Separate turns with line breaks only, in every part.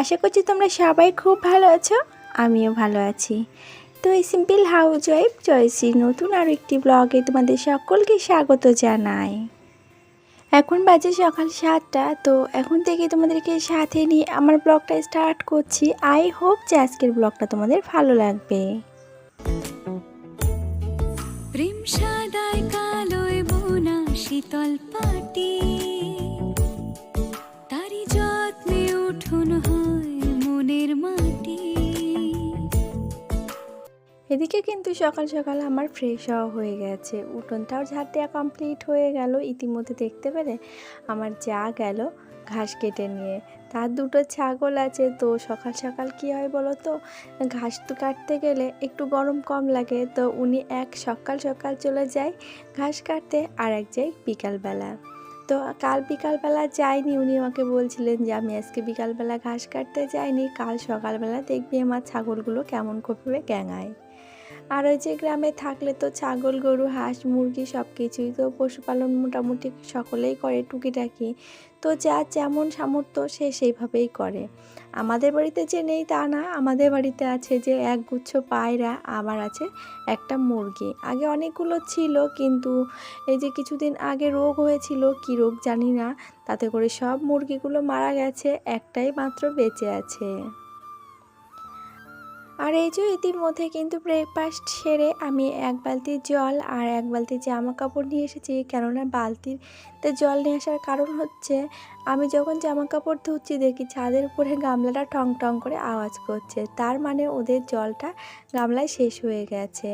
আশা করছি তোমরা সবাই খুব ভালো আছো, আমিও ভালো আছি। তো এই সিম্পল হাউস ওয়াইফ জয়সি নতুন আরও একটি ব্লগে তোমাদের সকলকে স্বাগত জানাই। এখন বাজে সকাল সাতটা, তো এখন থেকে তোমাদেরকে সাথে নিয়ে আমার ব্লগটা স্টার্ট করছি। আই হোপ যে আজকের ব্লগটা তোমাদের ভালো লাগবে।
প্রেম সাদায় কালোয় বোনা শীতল পাটি।
এদিকে কিন্তু সকাল সকাল আমার ফ্রেশ হওয়া হয়ে গেছে। উঠোনটাও ঝাড় দেওয়া কমপ্লিট হয়ে গেল। ইতিমধ্যে দেখতে পেলে আমার যা গেল ঘাস কেটে নিয়ে। তার দুটো ছাগল আছে তো সকাল সকাল কি হয় বলো তো? ঘাস তো কাটতে গেলে একটু গরম কম লাগে। তো উনি এক সকাল সকাল চলে যায় ঘাস কাটতে আর এক যায় বিকালবেলা। তো কাল বিকালবেলা যাইনি উনি আমাকে বলছিলেন যে আমি আজকে বিকালবেলা ঘাস কাটতে যাইনি। কাল সকালবেলা দেখবি আমার ছাগলগুলো কেমন করে গ্যাঙায় আর ওই যে গ্রামে থাকলে তো ছাগল, গরু, হাঁস, মুরগি সব কিছুই তো পশুপালন মোটামুটি সকলেই করে টুকিটাকি। তো যা যেমন সামর্থ্য সে সেইভাবেই করে। আমাদের বাড়িতে যে নেই তা না, আমাদের বাড়িতে আছে যে এক গুচ্ছ পায়রা, আবার আছে একটা মুরগি। আগে অনেকগুলো ছিল কিন্তু এই যে কিছুদিন আগে রোগ হয়েছিল, কি রোগ জানি না। তাতে করে সব মুরগিগুলো মারা গেছে, একটাই মাত্র বেঁচে আছে। এই যে ইতিমধ্যে কিন্তু ব্রেকফাস্ট সেরে আমি এক বালতি জল আর এক বালতি জামা কাপড় নিয়ে এসেছি, কেননা বালতিতে জল নিয়ে আসার কারণ হচ্ছে আমি যখন জামা কাপড় ধুচ্ছি দেখি ছাদের উপরে গামলাটা ঠং টং করে আওয়াজ করছে। তার মানে ওদের জলটা গামলায় শেষ হয়ে গেছে।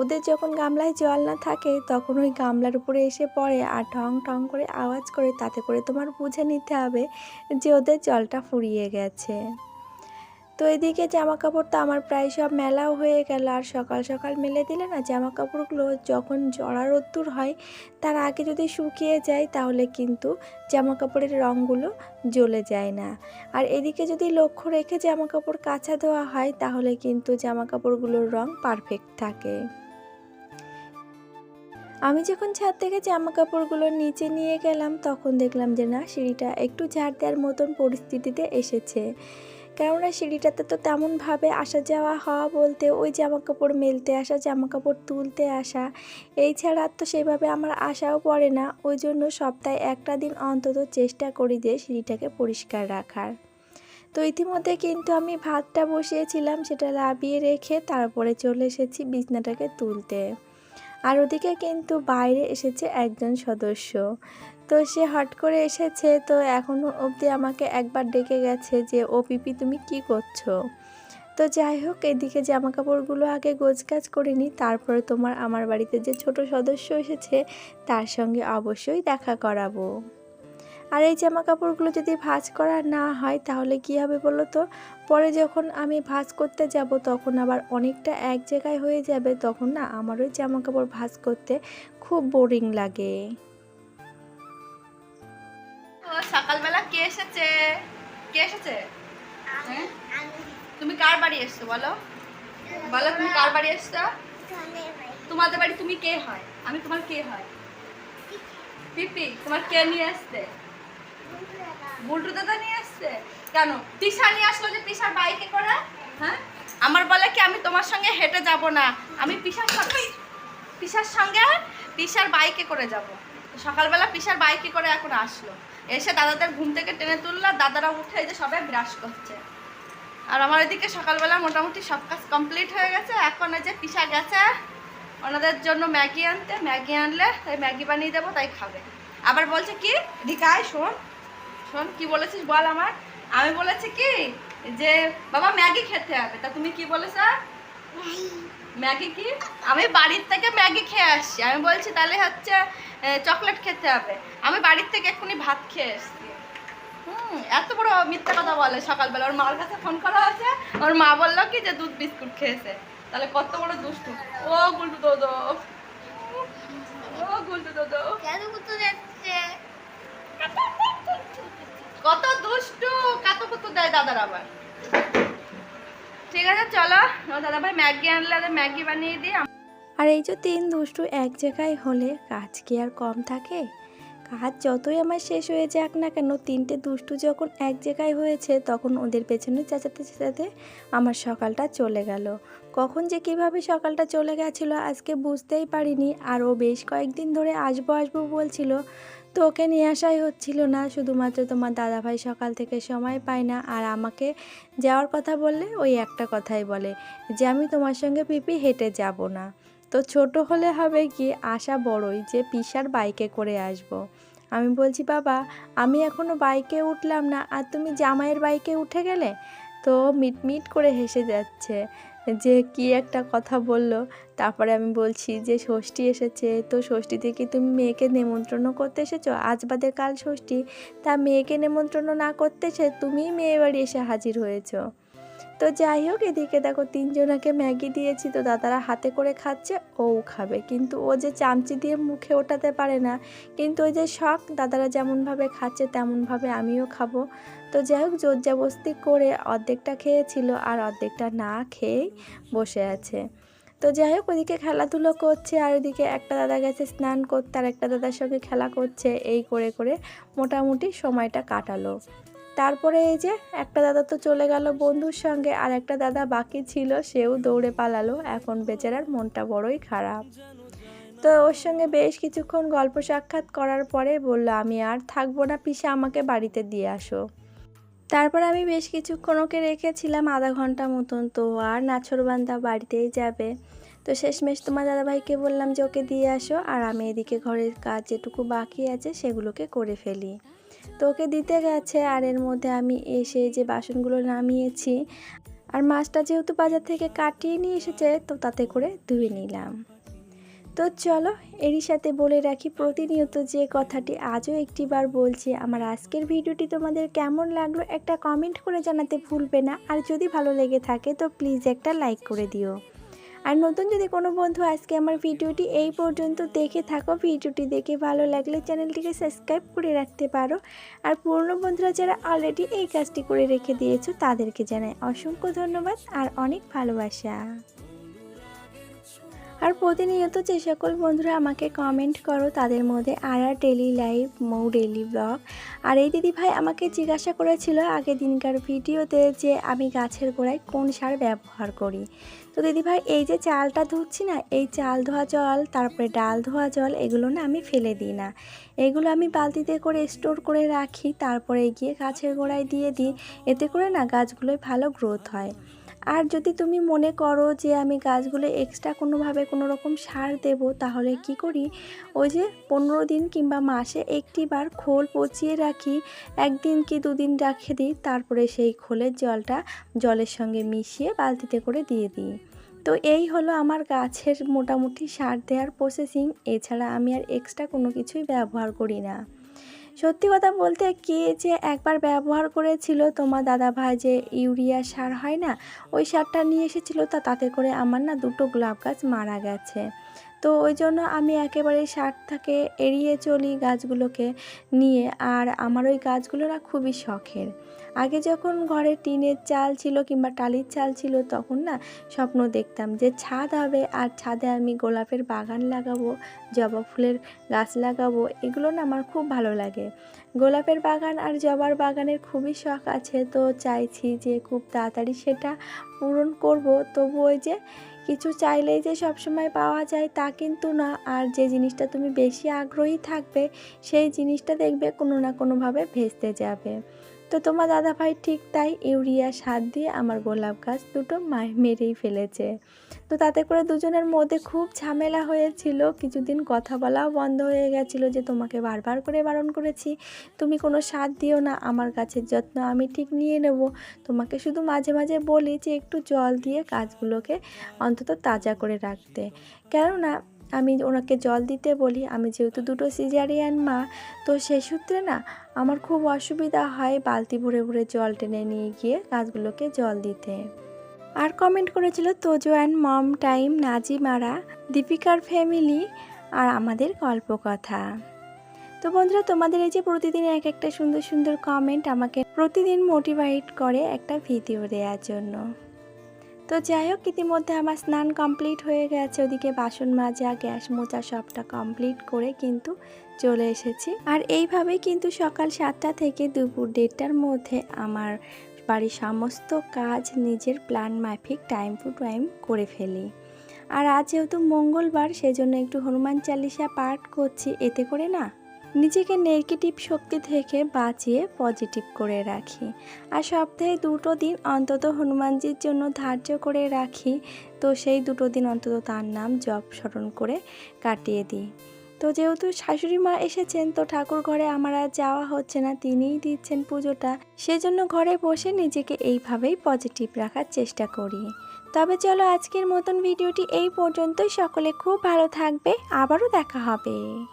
ওদের যখন গামলায় জল না থাকে তখন ওই গামলার উপরে এসে পড়ে আর ঠং ঠং করে আওয়াজ করে, তাতে করে তোমার বুঝে নিতে হবে যে ওদের জলটা ফুরিয়ে গেছে। তো এদিকে জামা কাপড় তো আমার প্রায় সব মেলাও হয়ে গেল। আর সকাল সকাল মেলে দিলে না জামা কাপড়গুলো যখন জড়া রোদ্দুর হয়, তার আগে যদি শুকিয়ে যায় তাহলে কিন্তু জামা কাপড়ের রঙগুলো জ্বলে যায় না। আর এদিকে যদি লক্ষ্য রেখে জামা কাপড় কাঁচা ধোয়া হয়, তাহলে কিন্তু জামা কাপড়গুলোর রং পারফেক্ট থাকে। আমি যখন ছাদ থেকে জামা কাপড়গুলো নিচে নিয়ে গেলাম, তখন দেখলাম যে না, সিঁড়িটা একটু ঝাড় দেওয়ার মতন পরিস্থিতিতে এসেছে। কেননা সিঁড়িটাতে তো তেমনভাবে আসা যাওয়া হওয়া বলতে ওই জামা কাপড় মেলতে আসা জামা কাপড় তুলতে আসা, এই ছাড়া তো সেভাবে আমার আশাও পড়ে না। ওই জন্য সপ্তাহে একটা দিন অন্তত চেষ্টা করি যে সিঁড়িটাকে পরিষ্কার রাখার। তো ইতিমধ্যে কিন্তু আমি ভাতটা বসিয়েছিলাম, সেটা লাবিয়ে রেখে তারপরে চলে এসেছি বিছনাটাকে তুলতে। আর ওদিকে কিন্তু বাইরে এসেছে একজন সদস্য। তো সে হট করে এসেছে, তো এখনও অবধি আমাকে একবার ডেকে গেছে যে, ও পিপি, তুমি কি করছ? তো যাই হোক, এদিকে জামা কাপড়গুলো আগে গোছগাছ করে নিই, তারপরে তোমার আমার বাড়িতে যে ছোট সদস্য এসেছে, তার সঙ্গে অবশ্যই দেখা করাবো। আর এই জামা কাপড়গুলো যদি ভাঁজ করা না হয়, তাহলে কি হবে বলো তো? পরে যখন আমি ভাঁজ করতে যাব, তখন আবার অনেকটা এক জায়গায় হয়ে যাবে, তখন না আমার ওই জামা কাপড় ভাঁজ করতে খুব বোরিং লাগে।
কে এসেছে? কে এসেছে? হ্যাঁ? তুমি কার বাড়ি এসছো বলো? বলো তুমি কার বাড়ি এসছো? তোমাদের বাড়ি। তুমি কে হয়? আমি তোমার কে হয়? পিপি তোমার কে নিয়ে আসতে? বুলটু দাদা নিয়ে আসছে কেন? তিশা নিয়ে আসলো যে তিশার বাইকে করে? হ্যাঁ? আমার বলে কি আমি তোমার সঙ্গে হেঁটে যাব না। আমি পিসার সঙ্গে পিসার সঙ্গে পিসার বাইকে করে যাব। সকালবেলা পিসার বাইকে করে এখন আসলো। এসে দাদাদের ঘুম থেকে টেনে তুললো দাদারা উঠে যে সবাই ব্রাশ করছে। আর আমার এদিকে সকালবেলা মোটামুটি সব কাজ কমপ্লিট হয়ে গেছে। এখন এই যে পিসা গেছে ওনাদের জন্য ম্যাগি আনতে। ম্যাগি আনলে তাই ম্যাগি বানিয়ে দেবো তাই খাবে। আবার বলছে কি রিকায় শোন শোন কি বলেছিস বল আমার আমি বলেছি কি যে বাবা ম্যাগি খেতে হবে। তা তুমি কি বলেছ? ম্যাগি কি? আমি বাড়ির থেকে ম্যাগি খেয়ে আসছি। আমি বলছি তাহলে হচ্ছে চকলেট খেতে হবে। আমি বাড়ির থেকে এক্ষুনি ভাত খেয়ে এসছি। হুম এত বড় মিথ্যা কথা বলে সকালবেলা। ওর মার কাছে ফোন করা আছে ওর মা বলল কি যে দুধ বিস্কুট খেয়েছে। তাহলে কত বড় দুষ্টু। ও গুলটু দোদো। ও গুলটু দোদো। কত দুষ্টু। কত কত দেয় দাদার আবার। ঠিক আছে চলো। দাদা ভাই ম্যাগি আনলে ম্যাগি বানিয়ে দিই
আর এই যে তিন দুষ্টু এক জায়গায় হলে কাজ কি আর কম থাকে? কাজ যতই আমার শেষ হয়ে যাক না কেন, তিনটে দুষ্টু যখন এক জায়গায় হয়েছে, তখন ওদের পেছনে চেঁচাতে চেঁচাতে আমার সকালটা চলে গেল। কখন যে কীভাবে সকালটা চলে গেছিল আজকে বুঝতেই পারিনি, আর ও বেশ কয়েকদিন ধরে আসব আসব বলছিল তো ওকে নিয়ে আসাই হচ্ছিল না, শুধুমাত্র তোমার দাদাভাই সকাল থেকে সময় পায় না, আর আমাকে যাওয়ার কথা বললে ওই একটা কথাই বলে যে আমি তোমার সঙ্গে পিপি হেঁটে যাব না। তো ছোট হলে হবে কি আশা বড়ই যে পিসার বাইকে করে আসব। আমি বলছি, বাবা, আমি এখনও বাইকে উঠলাম না, আর তুমি জামাইয়ের বাইকে উঠে গেলে? তো মিট মিট করে হেসে যাচ্ছে যে, কি একটা কথা বলল? তারপরে আমি বলছি যে, ষষ্ঠী এসেছে, তো ষষ্ঠীতে কি তুমি মেয়েকে নেমন্ত্রণ করতে এসেছ? আজ বাদে কাল ষষ্ঠী। তা মেয়েকে নেমন্ত্রণ না করতে এসে তুমিই মেয়ে বাড়ি এসে হাজির হয়েছো। তো যাই হোক, এদিকে দেখো তিনজনাকে ম্যাগি দিয়েছি, তো দাদারা হাতে করে খাচ্ছে, ও খাবে। কিন্তু ও যে চামচি দিয়ে মুখে ওঠাতে পারে না, কিন্তু ওই যে শখ, দাদারা যেমনভাবে খাচ্ছে তেমনভাবে আমিও খাব। তো যাই হোক, জোরজাবস্তি করে অর্ধেকটা খেয়েছিল আর অর্ধেকটা না খেয়েই বসে আছে। তো যাই হোক, ওদিকে খেলাধুলো করছে আর ওদিকে একটা দাদা গেছে স্নান করতে, আর একটা দাদার সঙ্গে খেলা করছে, এই করে করে মোটামুটি সময়টা কাটালো। তারপরে এই যে একটা দাদা তো চলে গেল বন্ধুর সঙ্গে, আর একটা দাদা বাকি ছিল, সেও দৌড়ে পালালো। এখন বেচারার মনটা বড়ই খারাপ। তো ওর সঙ্গে বেশ কিছুক্ষণ গল্প সাক্ষাৎ করার পরে বলল, আমি আর থাকব না পিসা, আমাকে বাড়িতে দিয়ে আসো। তারপর আমি বেশ কিছুক্ষণ ওকে রেখেছিলাম আধা ঘণ্টা মতন। তো আর নাছরবান্ধা বাড়িতেই যাবে। তো শেষমেশ তোমার দাদাভাইকে বললাম যে, ওকে দিয়ে আসো, আর আমি এদিকে ঘরের কাজ যেটুকু বাকি আছে সেগুলোকে করে ফেলি। তো ওকে দিতে গেছে, আর এর মধ্যে আমি এসে যে বাসনগুলো নামিয়েছি, আর মাছটা যেহেতু বাজার থেকে কাটিয়ে নিয়ে এসেছে, তো তাতে করে ধুয়ে নিলাম। তো চলো, এরই সাথে বলে রাখি প্রতিনিয়ত যে কথাটি আজও একটিবার বলছি, আমার আজকের ভিডিওটি তোমাদের কেমন লাগল একটা কমেন্ট করে জানাতে ভুলবে না, আর যদি ভালো লেগে থাকে তো প্লিজ একটা লাইক করে দিও। আর নতুন যদি কোনো বন্ধু আজকে আমার ভিডিওটি এই পর্যন্ত দেখে থাকো, ভিডিওটি দেখে ভালো লাগলে চ্যানেলটিকে সাবস্ক্রাইব করে রাখতে পারো। আর পুরনো বন্ধুরা যারা অলরেডি এই কাজটি করে রেখে দিয়েছ, তাদেরকে জানাই অসংখ্য ধন্যবাদ আর অনেক ভালোবাসা। আর প্রতিনিয়ত যে সকল বন্ধুরা আমাকে কমেন্ট করো, তাদের মধ্যে আর আর daily live Mou daily vlog আর এই দিদি ভাই আমাকে জিজ্ঞাসা করেছিল আগের দিনকার ভিডিওতে যে আমি গাছের গোড়ায় কোন সার ব্যবহার করি। তো দিদিভাই এই যে চালটা ধুচ্ছি না, এই চাল ধোয়া জল, তারপরে ডাল ধোয়া জল, এগুলো না আমি ফেলে দিই না। এগুলো আমি বালতিতে করে স্টোর করে রাখি, তারপরে গিয়ে গাছের গোড়ায় দিয়ে দিই। এতে করে না গাছগুলোয় ভালো গ্রোথ হয়। আর যদি তুমি মনে করো যে আমি গাছগুলো এক্সট্রা কোনোভাবে কোনো রকম সার দেব, তাহলে কি করি? ওই যে পনেরো দিন কিংবা মাসে একটি বার খোল পচিয়ে রাখি, একদিন কি দুদিন রাখে দিই, তারপরে সেই খোলের জলটা জলের সঙ্গে মিশিয়ে বালতিতে করে দিয়ে দিই। তো এই হলো আমার গাছের মোটামুটি সার দেওয়ার প্রসেসিং এছাড়া আমি আর এক্সট্রা কোনো কিছুই ব্যবহার করি না। সত্যি কথা বলতে কি যে একবার ব্যবহার করেছিল তোমার দাদা ভাই যে ইউরিয়া সার হয় না, ওই সারটা নিয়ে এসেছিল তা তাতে করে আমার না দুটো গোলাপ গাছ মারা গেছে। তো ওই জন্য আমি একেবারে সার থেকে এড়িয়ে চলি গাছগুলোকে নিয়ে। আর আমার ওই গাছগুলো না খুবই শখের। আগে যখন ঘরে টিনের চাল ছিল কিংবা টালির চাল ছিল, তখন না স্বপ্ন দেখতাম যে ছাদ হবে আর ছাদে আমি গোলাপের বাগান লাগাবো, জবা ফুলের গাছ লাগাবো, এগুলো না আমার খুব ভালো লাগে। গোলাপের বাগান আর জবার বাগানের খুবই শখ আছে, তো চাইছি যে খুব তাড়াতাড়ি সেটা পূরণ করব। তবু ওই যে কিছু চাইলেই যে সবসময় পাওয়া যায় তা কিন্তু না। আর যে জিনিসটা তুমি বেশি আগ্রহী থাকবে, সেই জিনিসটা দেখবে কোনো না কোনোভাবে ভেস্তে যাবে। তো তোমার দাদা ভাই ঠিক তাই ইউরিয়া, সার দিয়ে আমার গোলাপ গাছ দুটো মেরেই ফেলেছে। তো তাতে করে দুজনের মধ্যে খুব ঝামেলা হয়েছিল। কিছুদিন কথা বলাও বন্ধ হয়ে গেছিল যে, তোমাকে বারবার করে বারণ করেছি। তুমি কোনো সার দিও না। আমার গাছের যত্ন আমি ঠিক নিয়ে নেব। তোমাকে শুধু মাঝে মাঝে বলি যে, একটু জল দিয়ে গাছগুলোকে অন্তত তাজা করে রাখতে। কেননা, আমি ওনাকে জল দিতে বলি। আমি যেহেতু দুটো সিজারিয়ান মা, তো সে সূত্রে না, আমার খুব অসুবিধা হয় বালতি ভরে ভরে জল টেনে নিয়ে গিয়ে গাছগুলোকে জল দিতে। আর কমেন্ট করেছিল তোজো অ্যান্ড মম টাইম নাজিমারা, দীপিকার ফ্যামিলি আর আমাদের গল্পকথা তো বন্ধুরা, তোমাদের এই যে প্রতিদিন এক একটা সুন্দর সুন্দর কমেন্ট আমাকে প্রতিদিন মোটিভেট করে একটা ভিডিও দেওয়ার জন্য। তো যাই হোক, ইতিমধ্যে আমার স্নান কমপ্লিট হয়ে গেছে, ওদিকে বাসন মাজা, গ্যাস মোচা সবটা কমপ্লিট করে কিন্তু চলে এসেছি। আর এইভাবেই কিন্তু সকাল সাতটা থেকে দুপুর দেড়টার মধ্যে আমার বাড়ির সমস্ত কাজ নিজের প্ল্যান মাফিক টাইম টু টাইম করে ফেলি। আর আজ যেহেতু মঙ্গলবার, সেজন্য একটু হনুমান চালিসা পাঠ করছি। এতে করে না নিজেকে নেগেটিভ শক্তি থেকে বাঁচিয়ে পজিটিভ করে রাখি। আর সপ্তাহে দুটো দিন অন্তত হনুমানজির জন্য ধার্য করে রাখি। তো সেই দুটো দিন অন্তত তার নাম জপ স্মরণ করে কাটিয়ে দিই। তো যেহেতু শাশুড়ি মা এসেছেন, তো ঠাকুর ঘরে আমার আর যাওয়া হচ্ছে না। তিনিই দিচ্ছেন পুজোটা। সেজন্য ঘরে বসে নিজেকে এইভাবেই পজিটিভ রাখার চেষ্টা করি। তবে চলো আজকের মতন ভিডিওটি এই পর্যন্তই। সকলে খুব ভালো থাকবে। আবারও দেখা হবে।